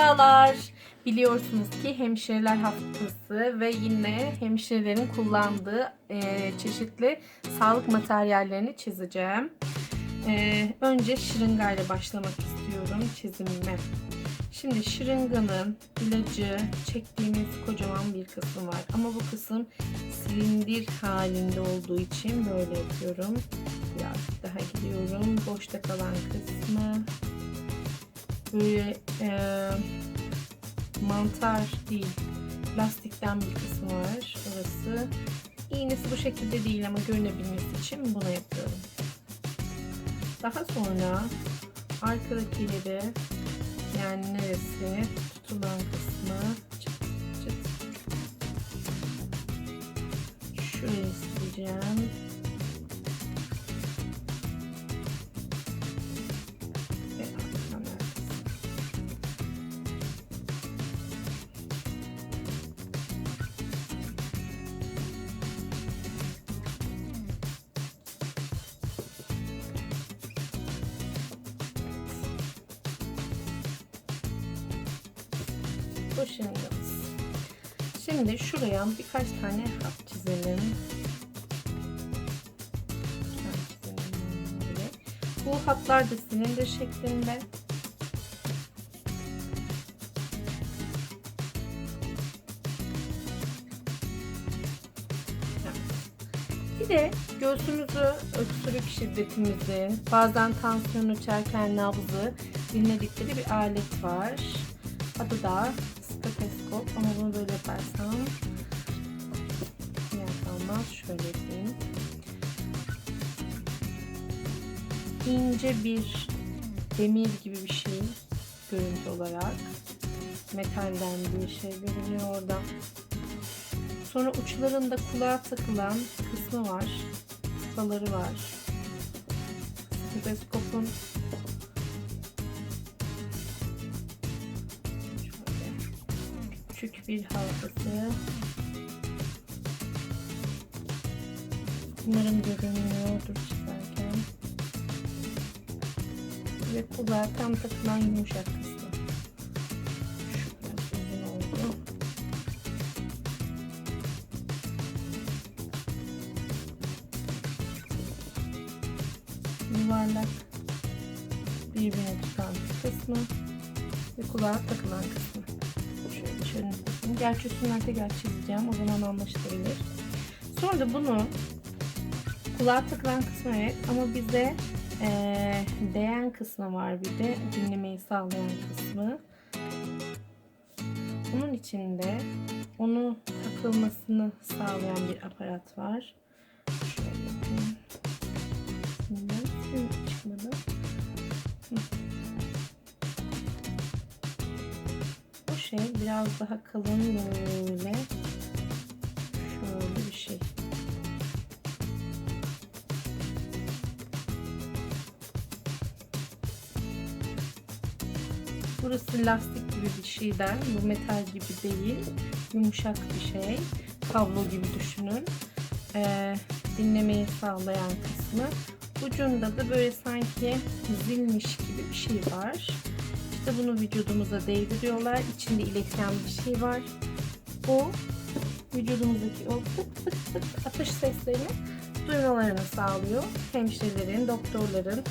Merhabalar. Biliyorsunuz ki hemşireler haftası ve yine hemşirelerin kullandığı e, çeşitli sağlık materyallerini çizeceğim. E, önce şırıngayla başlamak istiyorum çizimime. Şimdi şırınganın ilacı çektiğimiz kocaman bir kısım var. Ama bu kısım silindir halinde olduğu için böyle yapıyorum. Biraz daha gidiyorum. Boşta kalan kısmı böyle e, mantar değil lastikten bir kısmı var. Orası iğnesi bu şekilde değil ama görünebilmesi için bunu yapıyorum. Daha sonra arkadakileri yani neresi? Tutulan kısmı. Çıt çıt. Şurayı sileceğim Bu şırıngamız. Şimdi şuraya birkaç tane hat çizelim. Bu hatlar da silindir şeklinde. Bir de göğsümüzü, öksürük şiddetimizi, bazen tansiyon uçarken nabzı dinledikleri bir alet var. Adı da steteskop ama bunu böyle yaparsam yer kalmaz. Şöyle yapayım. İnce bir demir gibi bir şey görüntü olarak. Metalden bir şey görünüyor orada. Sonra uçlarında kulağa takılan kısmı var. Kupaları var. Steteskopun küçük bir halkası. Umarım görünüyordur çizerken. Ve kulağa tam takılan yumuşak kısmı. Şu biraz uzun oldu. yuvarlak birbirine tutan kısmı ve kulağa takılan kısmı. Yapayım. Gerçi üstünden tekrar çizeceğim. O zaman anlaşılabilir. Sonra da bunu kulağa takılan kısmı evet ama bize eee değen kısmı var bir de dinlemeyi sağlayan kısmı. Bunun içinde onu takılmasını sağlayan bir aparat var. Şey biraz daha kalın böyle. Şöyle bir şey. Burası lastik gibi bir şeyden. Bu metal gibi değil. Yumuşak bir şey. Kablo gibi düşünün. Ee, dinlemeyi sağlayan kısmı. Ucunda da böyle sanki zilmiş gibi bir şey var. İşte bunu vücudumuza değdiriyorlar. İçinde iletken bir şey var. Bu vücudumuzdaki o tık tık tık atış seslerini duymalarını sağlıyor. Hemşirelerin, doktorların.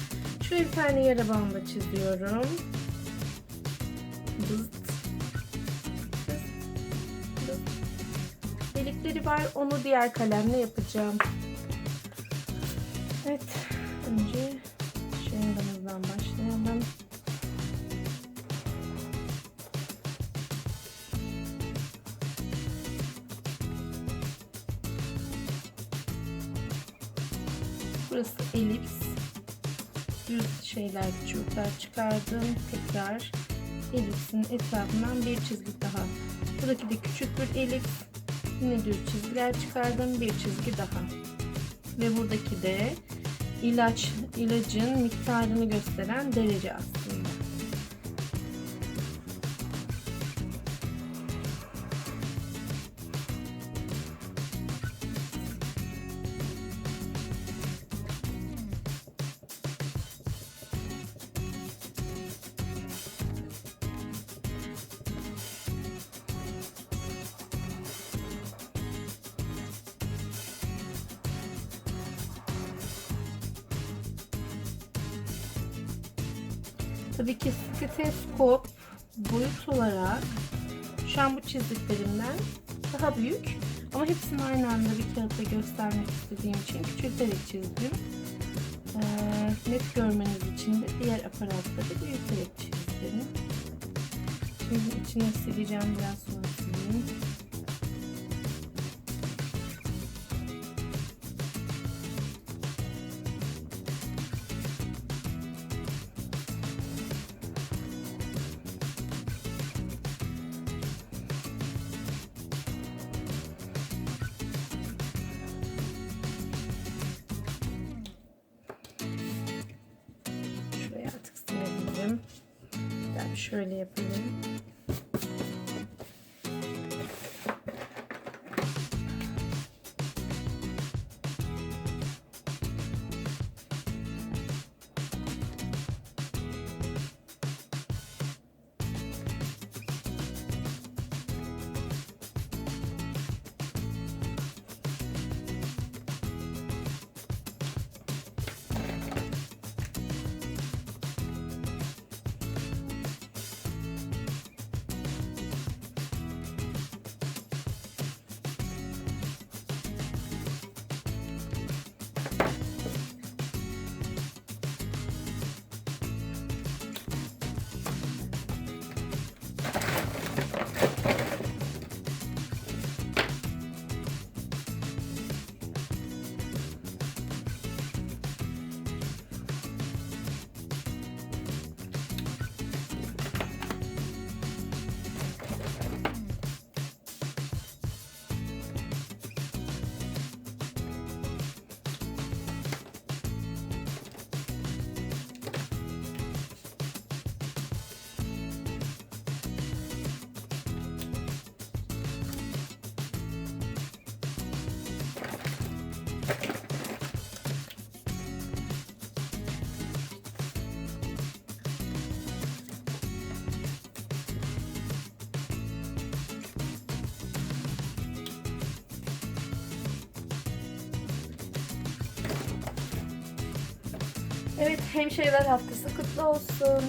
Şöyle bir tane yara bandı çiziyorum. Bızıt. Delikleri var. Onu diğer kalemle yapacağım. Evet. Önce şırıngamızdan başlayalım. Burası elips. Düz şeyler, çubuklar çıkardım. Tekrar elipsin etrafından bir çizgi daha. Buradaki de küçük bir elips. Yine düz çizgiler çıkardım. Bir çizgi daha. Ve buradaki de ilaç ilacın miktarını gösteren derece aslında. Tabii ki stetoskop boyut olarak şu an bu çizdiklerimden daha büyük. Ama hepsini aynı anda bir kağıtta göstermek istediğim için küçülterek çizdim. Ee, net görmeniz için de diğer aparatları büyüterek çizdim. Şimdi içine sileceğim biraz sonra sileyim. Şöyle yapayım. Evet, hemşireler haftası kutlu olsun.